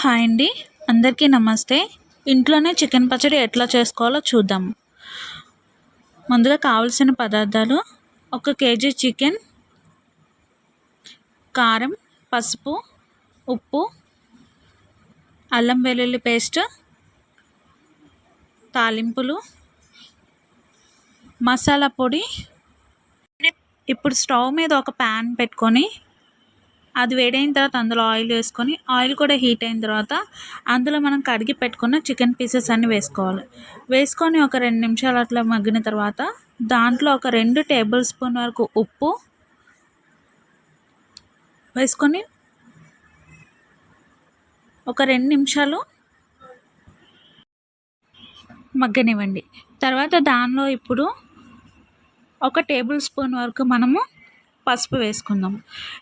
Hi అండి. అందరికీ నమస్తే. ఇంట్లోనే చికెన్ పచ్చడి ఎట్లా చేసుకోవాలో చూద్దాం. ముందుగా కావలసిన పదార్థాలు ఒక కేజీ చికెన్ కారం పసుపు ఉప్పు అల్లం వెల్లుల్లి పేస్ట్ తాలింపులు మసాలా పొడి. ఇప్పుడు స్టవ్ మీద ఒక ప్యాన్ పెట్టుకొని అది వేడైన తర్వాత అందులో ఆయిల్ వేసుకొని ఆయిల్ కూడా హీట్ అయిన తర్వాత అందులో మనం కడిగి పెట్టుకున్న చికెన్ పీసెస్ అన్నీ వేసుకోవాలి. వేసుకొని ఒక రెండు నిమిషాలు అట్లా మగ్గిన తర్వాత దాంట్లో ఒక రెండు టేబుల్ స్పూన్ వరకు ఉప్పు వేసుకొని ఒక రెండు నిమిషాలు మగ్గనివ్వండి. తర్వాత దానిలో ఇప్పుడు ఒక టేబుల్ స్పూన్ వరకు మనము పసుపు వేసుకుందాం.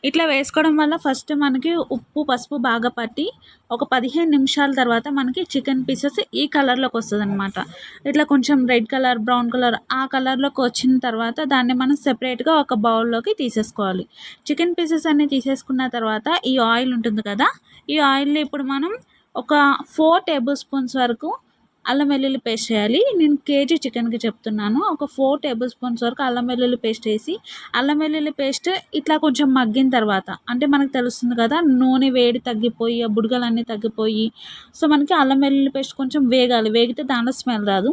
ఇట్లా వేసుకోవడం వల్ల ఫస్ట్ మనకి ఉప్పు పసుపు బాగా పట్టి ఒక పదిహేను నిమిషాల తర్వాత మనకి చికెన్ పీసెస్ ఈ కలర్లోకి వస్తుంది అనమాట ఇట్లా కొంచెం రెడ్ కలర్ బ్రౌన్ కలర్ ఆ కలర్లోకి వచ్చిన తర్వాత దాన్ని మనం సెపరేట్గా ఒక బౌల్లోకి తీసేసుకోవాలి. చికెన్ పీసెస్ అన్నీ తీసేసుకున్న తర్వాత ఈ ఆయిల్ ఉంటుంది కదా ఈ ఆయిల్ని ఇప్పుడు మనం ఒక ఫోర్ టేబుల్ స్పూన్స్ వరకు అల్లం వెల్లుల్లి పేస్ట్ చేయాలి. నేను కేజీ చికెన్కి చెప్తున్నాను. ఒక ఫోర్ టేబుల్ స్పూన్స్ వరకు అల్లం వెల్లుల్లి పేస్ట్ వేసి అల్లం వెల్లుల్లి పేస్ట్ ఇట్లా కొంచెం మగ్గిన తర్వాత అంటే మనకు తెలుస్తుంది కదా నూనె వేడి తగ్గిపోయి ఆ బుడగలన్నీ తగ్గిపోయి సో మనకి అల్లం వెల్లుల్లి పేస్ట్ కొంచెం వేగాలి. వేగితే దాంట్లో స్మెల్ రాదు.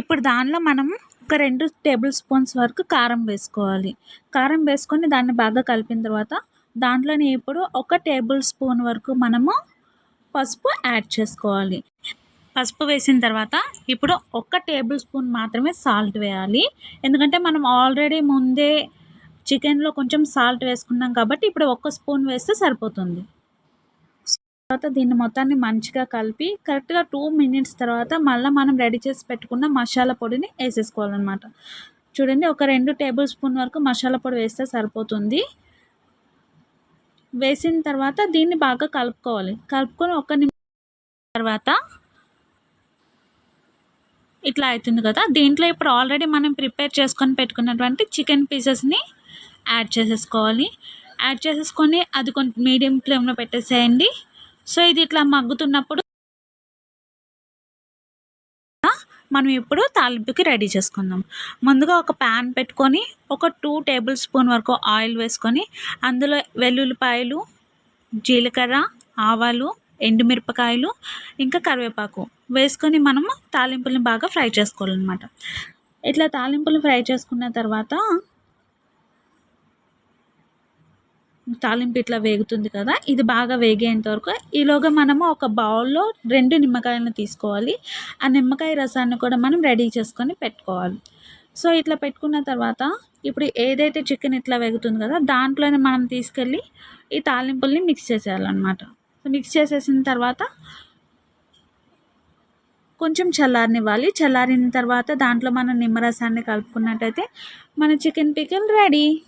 ఇప్పుడు దానిలో మనం ఒక రెండు టేబుల్ స్పూన్స్ వరకు కారం వేసుకోవాలి. కారం వేసుకొని దాన్ని బాగా కలిపిన తర్వాత దాంట్లోనే ఇప్పుడు ఒక టేబుల్ స్పూన్ వరకు మనము పసుపు యాడ్ చేసుకోవాలి. పసుపు వేసిన తర్వాత ఇప్పుడు ఒక్క టేబుల్ స్పూన్ మాత్రమే సాల్ట్ వేయాలి. ఎందుకంటే మనం ఆల్రెడీ ముందే చికెన్లో కొంచెం సాల్ట్ వేసుకున్నాం కాబట్టి ఇప్పుడు ఒక్క స్పూన్ వేస్తే సరిపోతుంది. తర్వాత దీన్ని మొత్తాన్ని మంచిగా కలిపి కరెక్ట్గా టూ మినిట్స్ తర్వాత మళ్ళీ మనం రెడీ చేసి పెట్టుకున్న మసాలా పొడిని వేసేసుకోవాలన్నమాట. చూడండి ఒక రెండు టేబుల్ స్పూన్ వరకు మసాలా పొడి వేస్తే సరిపోతుంది. వేసిన తర్వాత దీన్ని బాగా కలుపుకోవాలి. కలుపుకొని ఒక నిమిషం తర్వాత ఇట్లా అవుతుంది కదా. దీంట్లో ఇప్పుడు ఆల్రెడీ మనం ప్రిపేర్ చేసుకొని పెట్టుకున్నటువంటి చికెన్ పీసెస్ని యాడ్ చేసేసుకోవాలి. యాడ్ చేసేసుకొని అది కొంచెం మీడియం ఫ్లేమ్లో పెట్టేసేయండి. సో ఇది ఇట్లా మగ్గుతున్నప్పుడు మనం ఇప్పుడు తాలింపుకి రెడీ చేసుకుందాం. ముందుగా ఒక ప్యాన్ పెట్టుకొని ఒక టూ టేబుల్ స్పూన్ వరకు ఆయిల్ వేసుకొని అందులో వెల్లుల్లిపాయలు జీలకర్ర ఆవాలు ఎండుమిరపకాయలు ఇంకా కరివేపాకు వేసుకొని మనము తాలింపుల్ని బాగా ఫ్రై చేసుకోవాలన్నమాట. ఇట్లా తాలింపులు ఫ్రై చేసుకున్న తర్వాత తాలింపు ఇట్లా వేగుతుంది కదా ఇది బాగా వేగేంత వరకు ఈలోగా మనము ఒక బౌల్లో రెండు నిమ్మకాయలను తీసుకోవాలి. ఆ నిమ్మకాయ రసాన్ని కూడా మనం రెడీ చేసుకొని పెట్టుకోవాలి. సో ఇట్లా పెట్టుకున్న తర్వాత ఇప్పుడు ఏదైతే చికెన్ ఇట్లా వేగుతుంది కదా దాంట్లోనే మనం తీసుకెళ్ళి ఈ తాలింపుల్ని మిక్స్ చేసేయాలన్నమాట. మిక్స్ చేసేసిన తర్వాత కొంచెం చల్లారనివ్వాలి. చల్లారిన తర్వాత దాంట్లో మనం నిమ్మరసాన్ని కలుపుకున్నట్టయితే మన chicken pickle ready.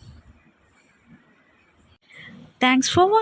Thanks for watch